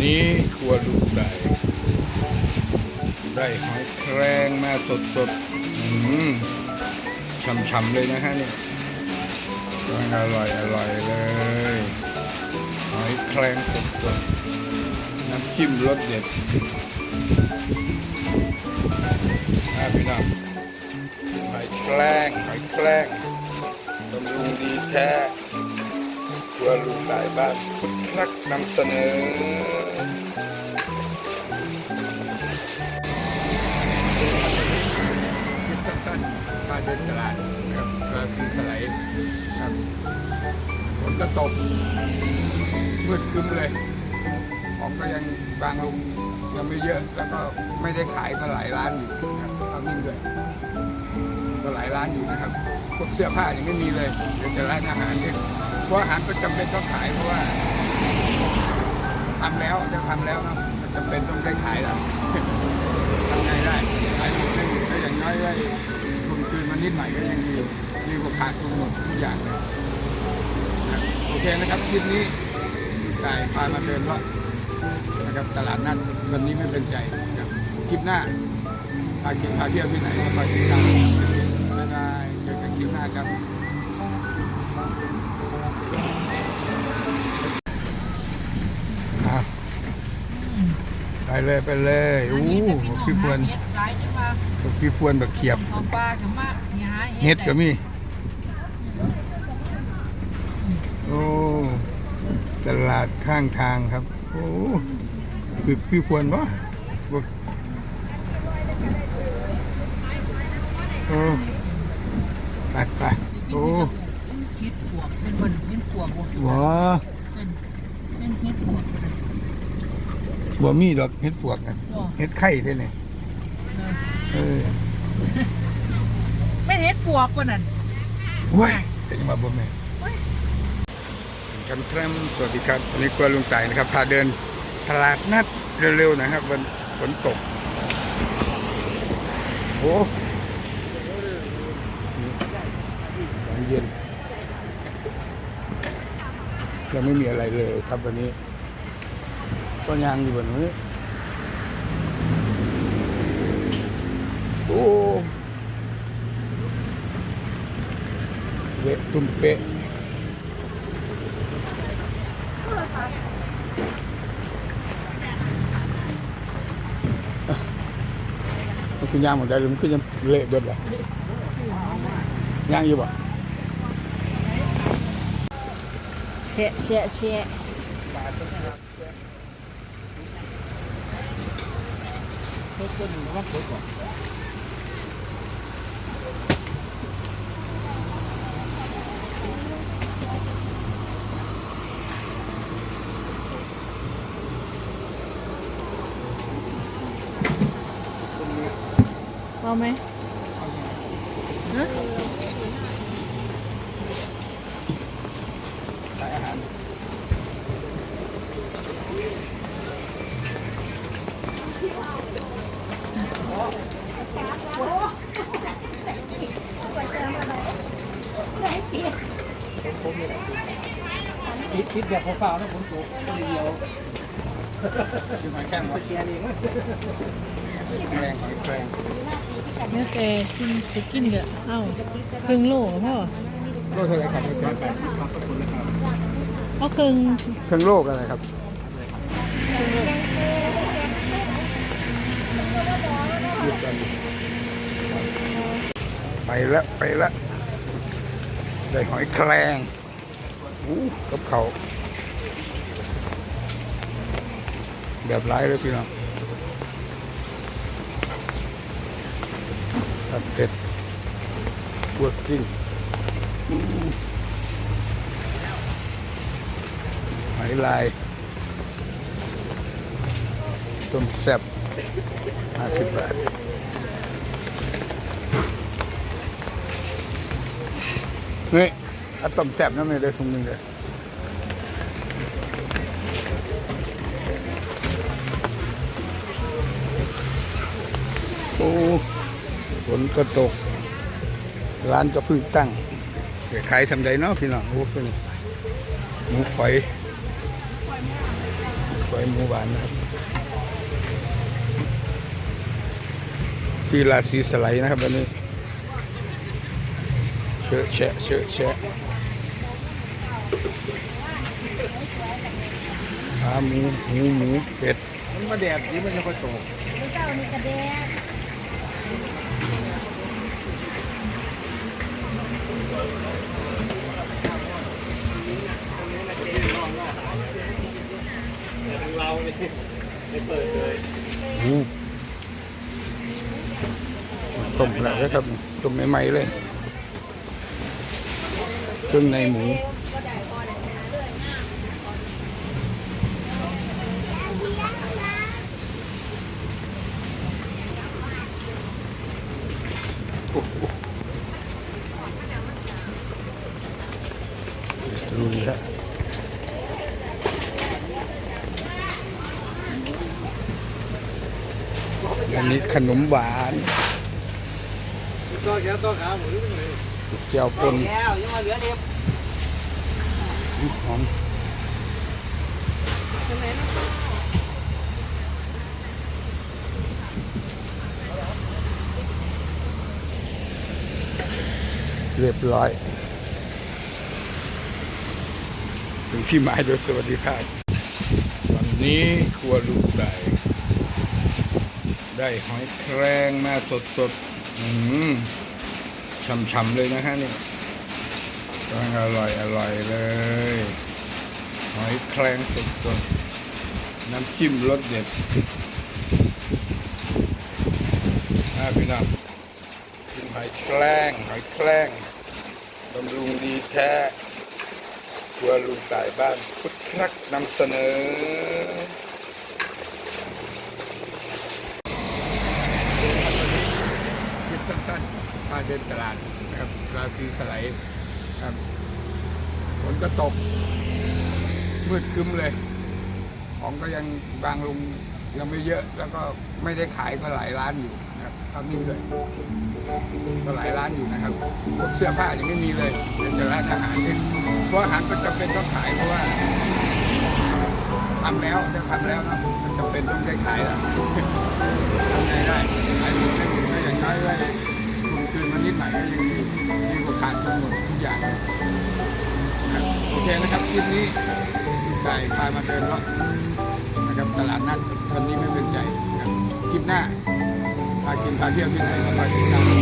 นี้ครัวลูกได้ได้หอยแครงมาสดสดๆช่ำๆเลยนะฮะเนี่ยอร่อยอร่อยเลย หอยแครงสดสดๆน้ำจิ้มรสเด็ดน่าพี่น้องหอยแครงหอยแครงบำรุงดีแท้ตัวลุงหลายบ้าน นักนำเสนอ คลิปสั้นๆการเดินตลาดนะครับราศีสไลด์ครับฝนก็ตกมืดครึ้มเลยของก็ยังบางลงยังไม่เยอะ แล้วก็ไม่ได้ขายก็หลายร้านอยู่นะครับตอนนี้ด้วยก็หลายร้านอยู่นะครับพวกเสื้อผ้ายังไม่มีเลยเดี๋ยวจะร้านอาหารเนี่ยเพราะอาหารก็จำเป็นต้องขายเพราะว่า ทำแล้วจะทำแล้วนะจำเป็นต้องใช้ขายแล้วทำไงได้ขายหมดไม่หมดก็อย่างน้อยได้ทุนคืนมานิดหน่อยก็ยังดีดีกว่าขาดทุนหมดทุกอย่างเลยโอเคนะครับคลิปนี้กายพามาเดินเลาะนะครับตลาดนัดวันนี้ไม่เป็นใจครับคลิปหน้าพากินพาเที่ยวที่ไหนก็คอยติดตามบ๊ายบายเจอกันคลิปหน้าครับ เลยไปเลยอู้พี่พวนเฮ็ดหลายจังว่าพี่พวนแบบเขียบเอาปลาก็มาหาเฮ็ดก็มีโอ้ตลาดข้างทางครับ โอ้คือพี่พวนวะบ่โอ้ไปไปโอ้ เฮ็ดปวกเป็นบ่เป็นปวกบ่ หัว เป็นเป็นเฮ็ดปวก หัวมีดอกเห็ดปวกนะเห็ดไข่ด้วยเนี่ยเออไม่เฮ็ดปวกบ่นั่นเว้ยจะมาบ่แม่กันครับสวัสดีครับวันนี้กลัวลุงไต่นะครับพาเดินตลาดนัดเร็วๆนะครับวันฝนตกโอ้เย็นยังไม่มีอะไรเลยครับวันนี้ ก็ยังอยู่แบบนี้โอ้เวะตุ้มเป๊ะมันคือ ย่ คิดคิดแบบเปล่าๆนะผมตกคนเดียวคือหอยแครงหมดแกนี่มั้งแรงหอยแรงเนื้อแกกินจะกินเด้อเอ้าครึ่งโลพ่อโลเท่าไหร่ครับหอยแครงเอาครึ่งครื่งโลกอะไรครับไปละไปละ ได้หอยแครงอู้กับเขาแบบไร้เลยพี่น้องผัดเผ็ดบวกกิ้งหอยลายต้มแซ่บห้าสิบบาท นี่เอาต้มแซ่บนั่นไม่ได้ถุงหนึงเลยโอ้ฝนก็ตก ร้านก็เพิ่งตั้งขายทำใดเนาะพี่น้องโอ้เป็นหมูฝอยซอยหมูหวานนะครับที่ราศีสไลด์นะครับวันนี้ ชอะแชะเชอะแชะขาหมูหมูหมูเป็ดมันมาแดดนี้มันจะค่อยโตเจ้านี่กระเดกเราเนี่ยไม่เปิดเลยอู้ต้มแล้วนะครับต้มใหม่ๆเลย เครื่องในหมูลุยฮะอันนี้ขนมหวานต้อแขนต้อขาหมู นี่ยวปนแล้วยังมาเหลือเดียวหอมเรียบร้อยถึงพี่ไม้โดยสวัสดีครับ วันนี้ครัวลูกไก่ได้หอยแครงมาสดๆ อืม ช่ำๆเลยนะฮะนี่กำลังอร่อยอร่อยเลยหอยแครงสดๆ น้ำจิ้มรสเด็ดนะพี่น้องกินหอยแครงหอยแครงบำรุงดีแท้ครัวลุงต่ายบ้านพุทธครักนำเสนอ คลิปสั้น ๆพาเดินตลาดนะครับราศีสไลด์ครับฝนก็ตก มืดคึ้มเลย ของก็ยังบางลงยังไม่เยอะ แล้วก็ไม่ได้ขายก็หลายร้านอยู่นะครับเท่านี้เลยก็หลายร้านอยู่นะครับพวกเสื้อผ้ายังไม่มีเลยเป็นแต่ร้านอาหารเองเพราะอาหารก็จำเป็นต้องขายเพราะว่าทำแล้วจะทำแล้วนะมันจำเป็นต้องได้ขายแล้วทำไงได้ขายอยู่ไม่หมดก็อย่างน้อยก็ทุนคืน ม่ก็ยังดีดีกว่าขาดทุนหมดทุกอย่างนะครับโอเคนะครับคลิปนี้ไก่พามาเดินเลาะนะครับตลาดนัดวันนี้ไม่เป็นใจนะครับคลิปหน้าพากินพาเที่ยวที่ไหนก็มาติดตาม